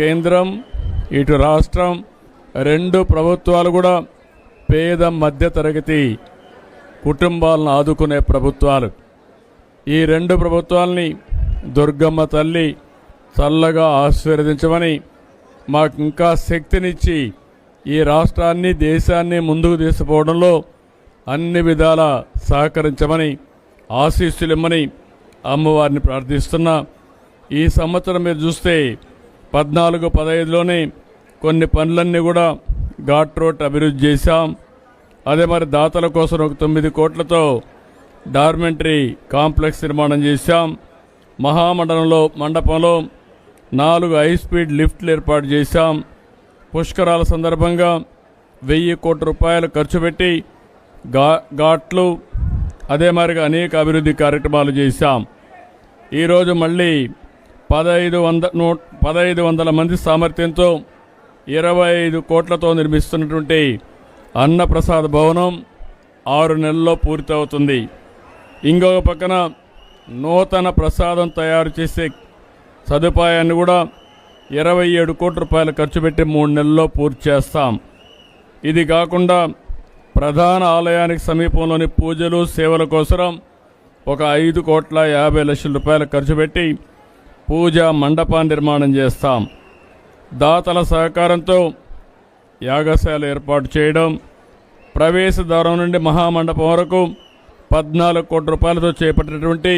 కేంద్రం ఇటు రాష్ట్రం రెండు ప్రభుత్వాలు కూడా పేద మధ్యతరగతి కుటుంబాలను ఆదుకునే ప్రభుత్వాలు. ఈ రెండు ప్రభుత్వాల్ని దుర్గమ్మ తల్లి చల్లగా ఆశీర్వదించమని మాకు ఇంకా శక్తినిచ్చి ఈ రాష్ట్రాన్ని దేశాన్ని ముందుకు తీసుకుపోవడంలో అన్ని విధాల సహకరించమని ఆశీస్సులు ఇమ్మని అమ్మవారిని ప్రార్థిస్తున్నా. ఈ సంవత్సరం మీరు చూస్తే పద్నాలుగు పదహైదులోనే కొన్ని పనులన్నీ కూడా ఘాట్ రోడ్ అభివృద్ధి చేశాం. అదే మరి దాతల కోసం ఒక తొమ్మిది కోట్లతో డార్మెంటరీ కాంప్లెక్స్ నిర్మాణం చేశాం. మహామండలంలో మండపంలో నాలుగు హై స్పీడ్ లిఫ్ట్లు ఏర్పాటు చేశాం. పుష్కరాల సందర్భంగా వెయ్యి కోట్ల రూపాయలు ఖర్చు పెట్టి ఘా ఘాట్లు అదే మరిగా అనేక అభివృద్ధి కార్యక్రమాలు చేశాం. ఈరోజు మళ్ళీ పదహైదు వంద నూ పదహైదు వందల మంది సామర్థ్యంతో ఇరవై ఐదు కోట్లతో నిర్మిస్తున్నటువంటి అన్నప్రసాద్ భవనం ఆరు నెలల్లో పూర్తవుతుంది. ఇంకొక పక్కన నూతన ప్రసాదం తయారు చేసే సదుపాయాన్ని కూడా ఇరవై ఏడు కోట్ల రూపాయలు ఖర్చు పెట్టి మూడు నెలల్లో పూర్తి చేస్తాం. ఇది కాకుండా ప్రధాన ఆలయానికి సమీపంలోని పూజలు సేవల కోసం ఒక ఐదు కోట్ల యాభై లక్షల రూపాయలు ఖర్చు పెట్టి పూజా మండపా నిర్మాణం చేస్తాం. దాతల సహకారంతో యాగశాల ఏర్పాటు చేయడం ప్రవేశద్వారం నుండి మహామండపం వరకు పద్నాలుగు కోట్ల రూపాయలతో చేపట్టినటువంటి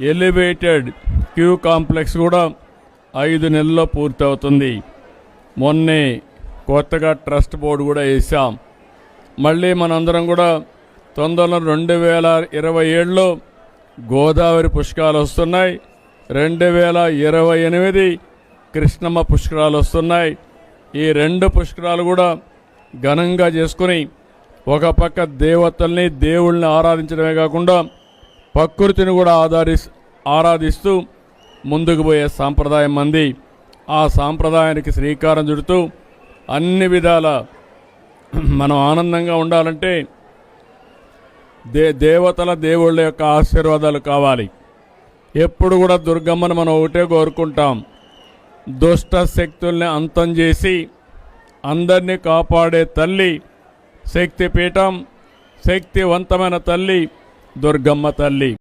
ఎలివేటెడ్ క్యూ కాంప్లెక్స్ కూడా ఐదు నెలల్లో పూర్తవుతుంది. మొన్నే కొత్తగా ట్రస్ట్ బోర్డు కూడా వేసాం మళ్ళీ మనందరం కూడా తొందరలో రెండు వేల ఇరవై ఏడులో గోదావరి పుష్కాలు వస్తున్నాయి. రెండు వేల ఇరవై ఎనిమిది కృష్ణమ్మ పుష్కరాలు వస్తున్నాయి. ఈ రెండు పుష్కరాలు కూడా ఘనంగా చేసుకుని ఒక పక్క దేవతల్ని దేవుళ్ళని ఆరాధించడమే కాకుండా ప్రకృతిని కూడా ఆధారి ఆరాధిస్తూ ముందుకు పోయే సాంప్రదాయం మంది. ఆ సాంప్రదాయానికి శ్రీకారం చుడుతూ అన్ని విధాల మనం ఆనందంగా ఉండాలంటే దే దేవతల దేవుళ్ళ యొక్క ఆశీర్వాదాలు కావాలి. ఎప్పుడు కూడా దుర్గమ్మను మనం ఒకటే కోరుకుంటాం. దుష్ట శక్తుల్ని అంతం చేసి అందరినీ కాపాడే తల్లి శక్తిపీఠం శక్తివంతమైన తల్లి దుర్గమ్మ తల్లి.